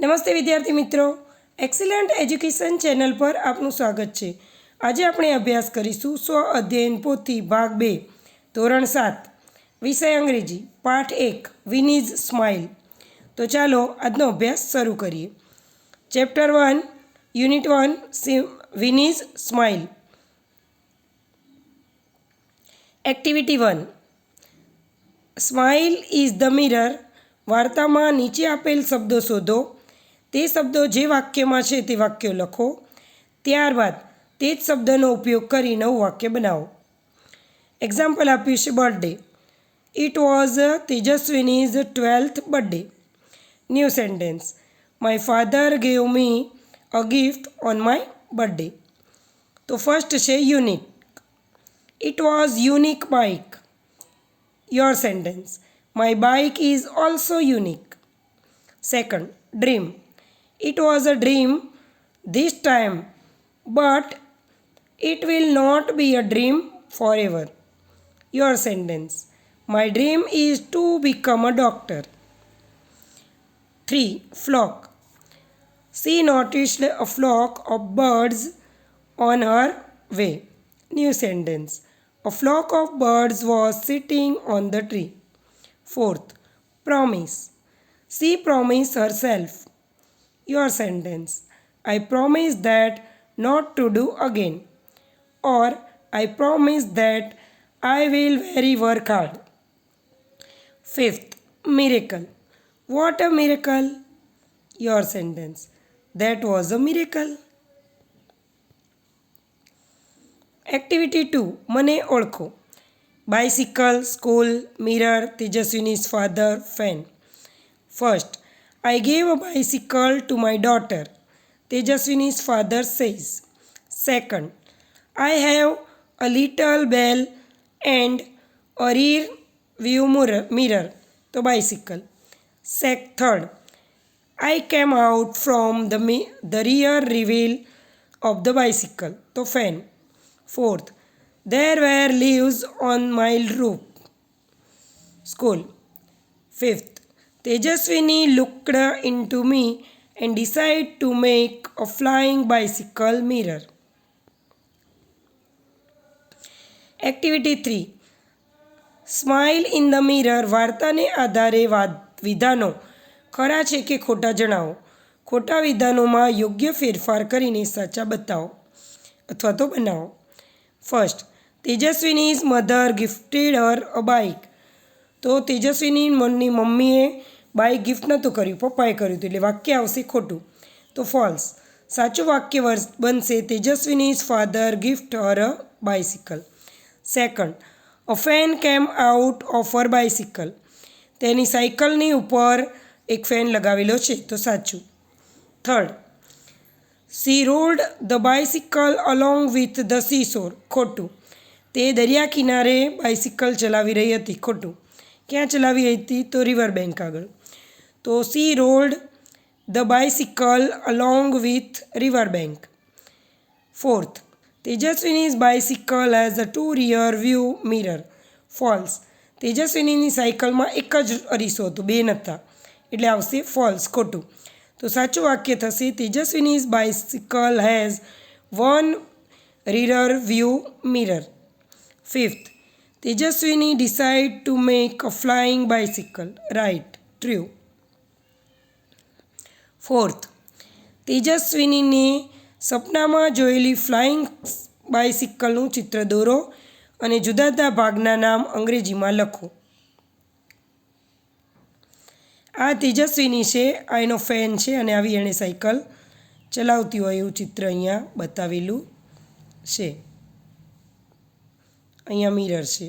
નમસ્તે વિદ્યાર્થી મિત્રો. એક્સિલન્ટ એજ્યુકેશન ચેનલ પર આપનું સ્વાગત છે. આજે આપણે અભ્યાસ કરીશું સ્વ અધ્યયન પોથી ભાગ બે, ધોરણ સાત. વિષય અંગ્રેજી, પાઠ એક, વિનીઝ સ્માઇલ. તો ચાલો આજનો અભ્યાસ શરૂ કરીએ. Chapter one unit one વિનીઝ smile activity one smile is the mirror વાર્તામાં નીચે આપેલ શબ્દો શોધો. તે શબ્દો જે વાક્યમાં છે તે વાક્યો લખો. ત્યારબાદ તે જ શબ્દનો ઉપયોગ કરી નવું વાક્ય બનાવો. એક્ઝામ્પલ આપ્યું છે birthday it was Tejaswini's twelfth birthday new sentence my father gave me a gift on my birthday તો ફર્સ્ટ છે unique it was unique bike your sentence my bike is also unique second dream It was a dream this time, but it will not be a dream forever. Your sentence My dream is to become a doctor. 3. Flock She noticed a flock of birds on her way. New sentence A flock of birds was sitting on the tree. Fourth, promise. She promised herself your sentence. I promise that not to do again. Or I promise that I will very work hard. Fifth, miracle. What a miracle! Your sentence. That was a miracle. Activity two મને ઓળખો bicycle school mirror Tejaswini's father fan first I gave a bicycle to my daughter. Tejaswini's father says. Second, I have a little bell and a rear view mirror. to bicycle. Sec third, I came out from the, the rear reveal of the bicycle. To fan. Fourth, there were leaves on my roof. School. Fifth, Tejaswini in to me and decide to make a flying bicycle mirror. Activity three. Smile in the mirror વાર્તાને આધારે વિધાનો. ખરા છે કે ખોટા જણાવો? ખોટા વિધાનોમાં યોગ્ય ફેરફાર કરીને સાચા બતાવો અથવા તો બનાવો. First Tejaswini's mother gifted her a bike તો તેજસ્વીની મનની મમ્મીએ બાય ગિફ્ટ નહોતું કર્યું, પપ્પાએ કર્યું હતું એટલે વાક્ય આવશે ખોટું. તો ફોલ્સ સાચું વાક્ય વર્ષ બનશે Tejaswini's father gift her a bicycle second a fan came out of her bicycle તેની સાયકલની ઉપર એક ફેન લગાવેલો છે, તો સાચું. Third she rolled the bicycle along with the sea shore ખોટું. તે દરિયા કિનારે બાઇસિકલ ચલાવી રહી હતી, ખોટું. ક્યાં ચલાવી હતી? તો રિવર બેંક આગળ. તો she rolled the bicycle along with river bank. Fourth, Tejaswini's bicycle has a two rear view mirror. False તેજસ્વીનીની સાયકલમાં એક જ અરીસો હતો, બે નહોતા. એટલે આવશે ફોલ્સ, ખોટું. તો સાચું વાક્ય થશે, Tejaswini's bicycle has one rear view mirror. Fifth Tejaswini decide to make a flying bicycle right true fourth તેજસ્વીનીને સપનામાં જોયેલી ફ્લાઇંગ બાઇસિકલનું ચિત્ર દોરો અને જુદા જુદા ભાગના નામ અંગ્રેજીમાં લખો. આ તેજસ્વીની છે, આ એનો ફેન છે અને આવી એણે સાયકલ ચલાવતી હોય એવું ચિત્ર અહીંયા બતાવેલું છે. અહીંયા મિરર છે.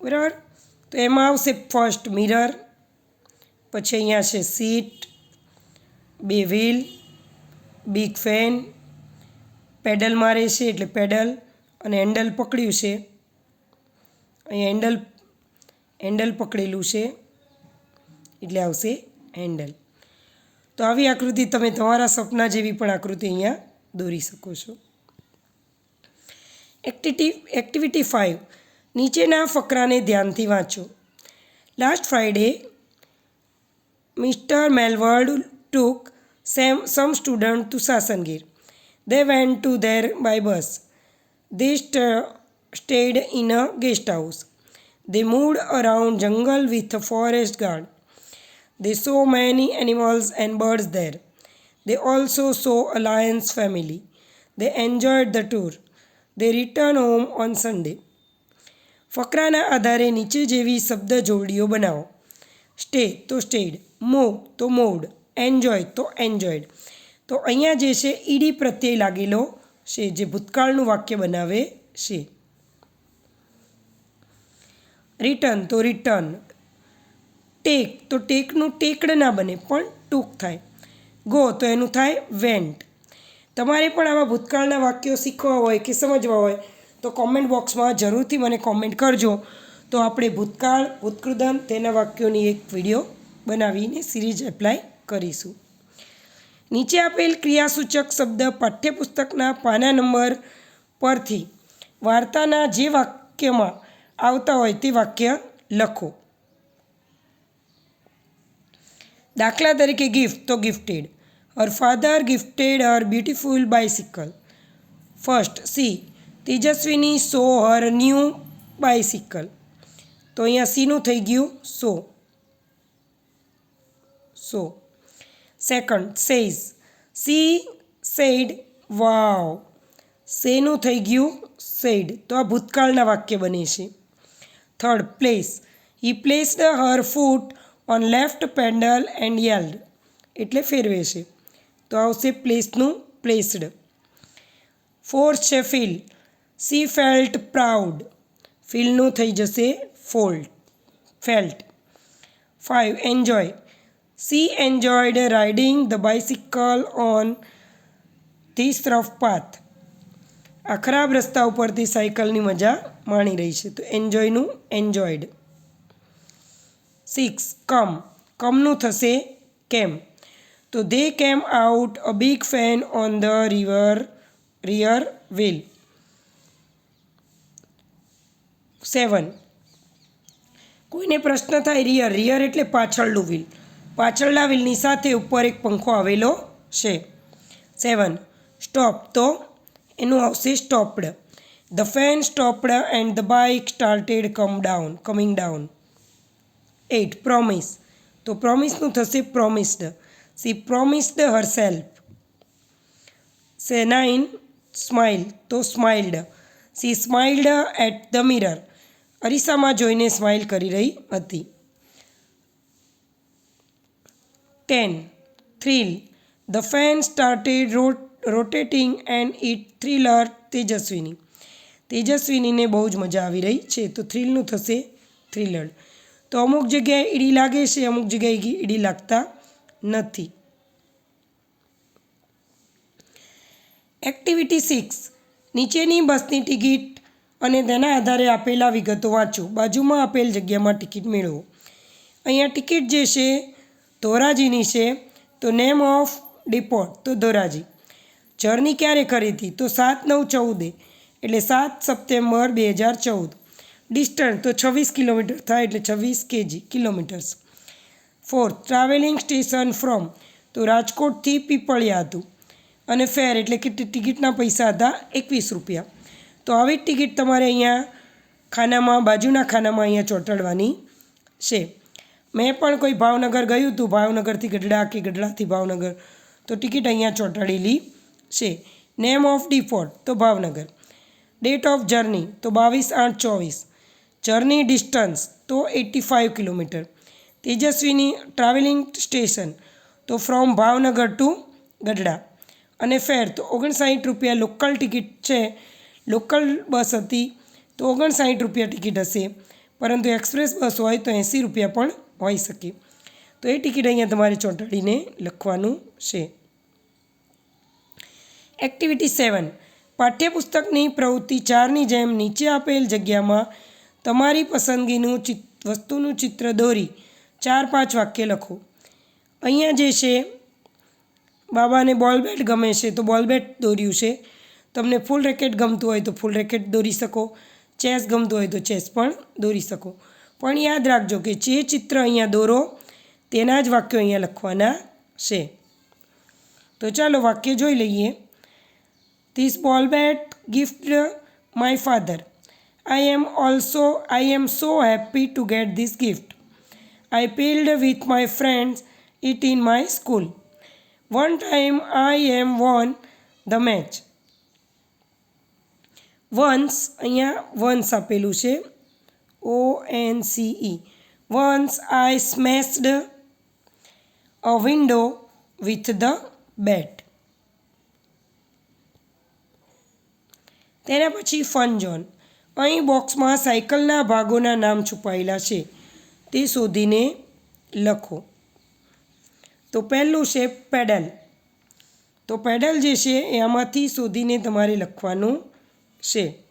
બરાબર? તો એમાં આવશે ફર્સ્ટ મિરર પછી અહીંયા છે સીટ બે વ્હીલ બિગ ફેન પેડલ મારે છે એટલે પેડલ અને હેન્ડલ પકડ્યું છે. અહીંયા હેન્ડલ હેન્ડલ પકડેલું છે. એટલે આવશે હેન્ડલ તો આવી આકૃતિ તમે તમારા સપના જેવી પણ આકૃતિ અહીંયા દોરી શકો છો. એક્ટિવિટી એક્ટિવિટી ફાઇવ નીચેના ફકરાને ધ્યાનથી વાંચો last Friday Mr. Melville took some, some students to Sasangir. They went to there by bus. They st- stayed in a guest house. They moved around jungle with a forest guard. They saw many animals and birds there. They also saw a lion's family. They enjoyed the tour. They return home on Sunday ફકરાના આધારે નીચે જેવી શબ્દ જોડીઓ બનાવો. Stay તો stayed move તો moved enjoy તો enjoyed તો અહીંયા જે છે ઈડી પ્રત્યય લાગેલો છે, જે ભૂતકાળનું વાક્ય બનાવે છે. રિટર્ન તો રિટર્ન ટેક તો ટેકનું ટેકડ ના બને, પણ ટૂંક થાય. ગો તો એનું થાય વેન્ટ તમારે પણ આવા ભૂતકાળના વાક્યો શીખવા હોય કે સમજવા હોય, તો કોમેન્ટ બોક્સમાં જરૂરથી મને કોમેન્ટ કરજો. તો આપણે ભૂતકાળ ઉત્કૃદન તેના વાક્યોની એક વીડિયો બનાવીને સિરીઝ એપ્લાય કરીશું. નીચે આપેલ ક્રિયાસૂચક શબ્દ પાઠ્યપુસ્તકના પાના નંબર પરથી વાર્તાના જે વાક્યમાં આવતા હોય તે વાક્ય લખો. દાખલા તરીકે ગિફ્ટ તો gifted her father gifted her beautiful bicycle. First she Tejaswini saw her new bicycle તો અહીંયા સીનું થઈ ગયું saw saw second says she said wow સેનું થઈ ગયું સેડ તો આ ભૂતકાળના વાક્ય બને છે. Third place he placed her foot on left pedal and yield એટલે ફેરવે છે. તો આવશે પ્લેસનું પ્લેસ્ડ ફોર્થ છે ફીલ સી ફેલ્ટ પ્રાઉડ ફીલનું થઈ જશે felt felt five enjoy she enjoyed riding the bicycle on this rough path આ ખરાબ રસ્તા ઉપરથી સાયકલની મજા માણી રહી છે. તો એન્જોયનું એન્જોયડ સિક્સ કમ કમનું થશે કેમ? તો they came out a big fan on the river rear wheel seven કોઈને પ્રશ્ન થાય રિયર રિયર એટલે પાછળનું વ્હીલ પાછળના વ્હીલની સાથે ઉપર એક પંખો આવેલો છે. સેવન સ્ટોપ તો એનું આવશે stopped the fan stopped and the bike started come down coming down at promise તો પ્રોમિસનું થશે પ્રોમિસ્ડ હર સેલ્ફ સે નાઇન સ્માઇલ તો smiled she smiled at the mirror અરીસામાં જોઈને સ્માઇલ કરી રહી હતી. Ten thrill the fan started rotating and it thrilled Tejaswini. તેજસ્વીનીને બહુ જ મજા આવી રહી છે. તો થ્રિલનું થશે થ્રિલર તો અમુક જગ્યાએ ઈડી લાગે છે, અમુક જગ્યાએ ઈડી લાગતા નથી. એક્ટિવિટી સિક્સ નીચેની બસની ટિકિટ અને તેના આધારે આપેલા વિગતો વાંચો. બાજુમાં આપેલ જગ્યામાં ટિકિટ મેળવો. અહીંયા ટિકિટ જે છે, ધોરાજીની છે, તો નેમ ઓફ ડિપોર્ટ તો ધોરાજી. જર્ની ક્યારે કરી હતી? તો સાત નવ ચૌદે, એટલે સાત સપ્ટેમ્બર બે હજાર ચૌદ. ડિસ્ટન્સ તો છવ્વીસ કિલોમીટર થાય એટલે છવ્વીસ KG kilometres. Fourth travelling station from તો રાજકોટથી પીપળિયા હતું. અને ફેર એટલે કે ટિકિટના પૈસા હતા એકવીસ રૂપિયા. તો આવી જ ટિકિટ તમારે અહીંયા ખાનામાં, બાજુના ખાનામાં અહીંયા ચોંટાડવાની છે. મેં પણ કોઈ ભાવનગર ગયું હતું, ભાવનગરથી ગઢડા કે ગઢડાથી ભાવનગર, તો ટિકિટ અહીંયા ચોંટાડેલી છે. નેમ ઓફ ડિફોલ્ટ તો ભાવનગર. ડેટ ઓફ જર્ની તો બાવીસ આઠ ચોવીસ. જર્ની ડિસ્ટન્સ તો eighty five kilometre. Tejaswini travelling station તો ફ્રોમ ભાવનગર ટુ ગઢડા. અને ફેર તો ઓગણસાઠ રૂપિયા લોકલ ટિકિટ છે. લોકલ બસ હતી તો ઓગણસાઠ રૂપિયા ટિકિટ હશે. પરંતુ એક્સપ્રેસ બસ હોય તો એંસી રૂપિયા પણ હોઈ શકે. તો એ ટિકિટ અહીંયા તમારે ચોંટાડીને લખવાનું છે. એક્ટિવિટી સેવન પાઠ્યપુસ્તકની પ્રવૃત્તિ ચારની જેમ નીચે આપેલ જગ્યામાં તમારી પસંદગીનું ચિત, વસ્તુનું ચિત્ર દોરી. ચાર પાંચ વાક્ય લખો. અહીંયા જે છે, બાબાને બોલ બેટ ગમે છે, તો બોલ બેટ દોર્યું છે. તમને ફૂલ રેકેટ ગમતું હોય તો ફૂલ રેકેટ દોરી શકો. ચેસ ગમતું હોય તો ચેસ પણ દોરી શકો. પણ યાદ રાખજો કે જે ચિત્ર અહીંયા દોરો, તેના જ વાક્યો અહીંયા લખવાના છે. તો ચાલો વાક્ય જોઈ લઈએ. This ball bat gift my father I am also I am so happy to get this gift I played with my friends it in my school one time I am won the match once અહીંયા once આપેલું છે. O N C E once I smashed a window with the bat તેના પછી fun zone અહીં બોક્સમાં સાયકલના ભાગોના નામ છુપાયેલા છે. તે શોધીને લખો. તો પહેલું છે પેડલ. તો પેડલ જે છે એ આમાંથી શોધીને તમારે લખવાનું છે.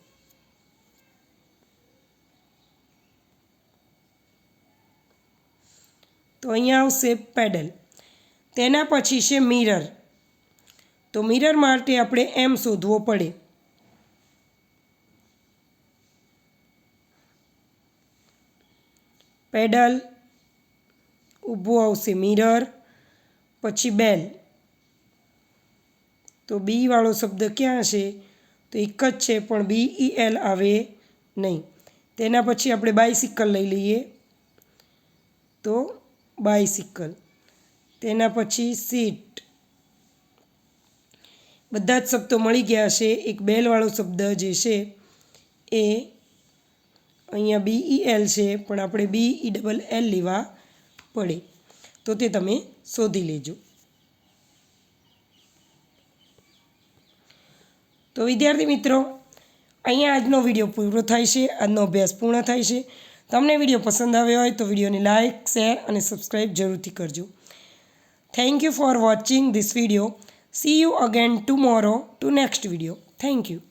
તો અહીંયા આવશે પેડલ. તેના પછી છે મિરર. તો મિરર માટે આપણે એમ શોધવો પડે. પેડલ, ઊભું આવશે મિરર પછી બેલ તો બીવાળો શબ્દ ક્યાં છે તો એક જ છે, પણ બી ઈ એલ આવે નહીં. તેના પછી આપણે બાયસિકલ લઈ લઈએ. તો બાયસિકલ તેના પછી સીટ બધા જ શબ્દો મળી ગયા છે એક બેલવાળો શબ્દ જે છે એ અહીંયા બી ઈ એલ છે, પણ આપણે બી ઈ ડબલ એલ લેવા પડે. તો તે તમે શોધી લેજો. તો વિદ્યાર્થી મિત્રો, અહીંયા આજનો વીડિયો પૂરો થાય છે, આજનો અભ્યાસ પૂર્ણ થાય છે. તમને વીડિયો પસંદ આવ્યો હોય તો વિડીયોને લાઇક શેર અને સબસ્ક્રાઈબ જરૂરથી કરજો. Thank you for watching this video see you again tomorrow to next video thank you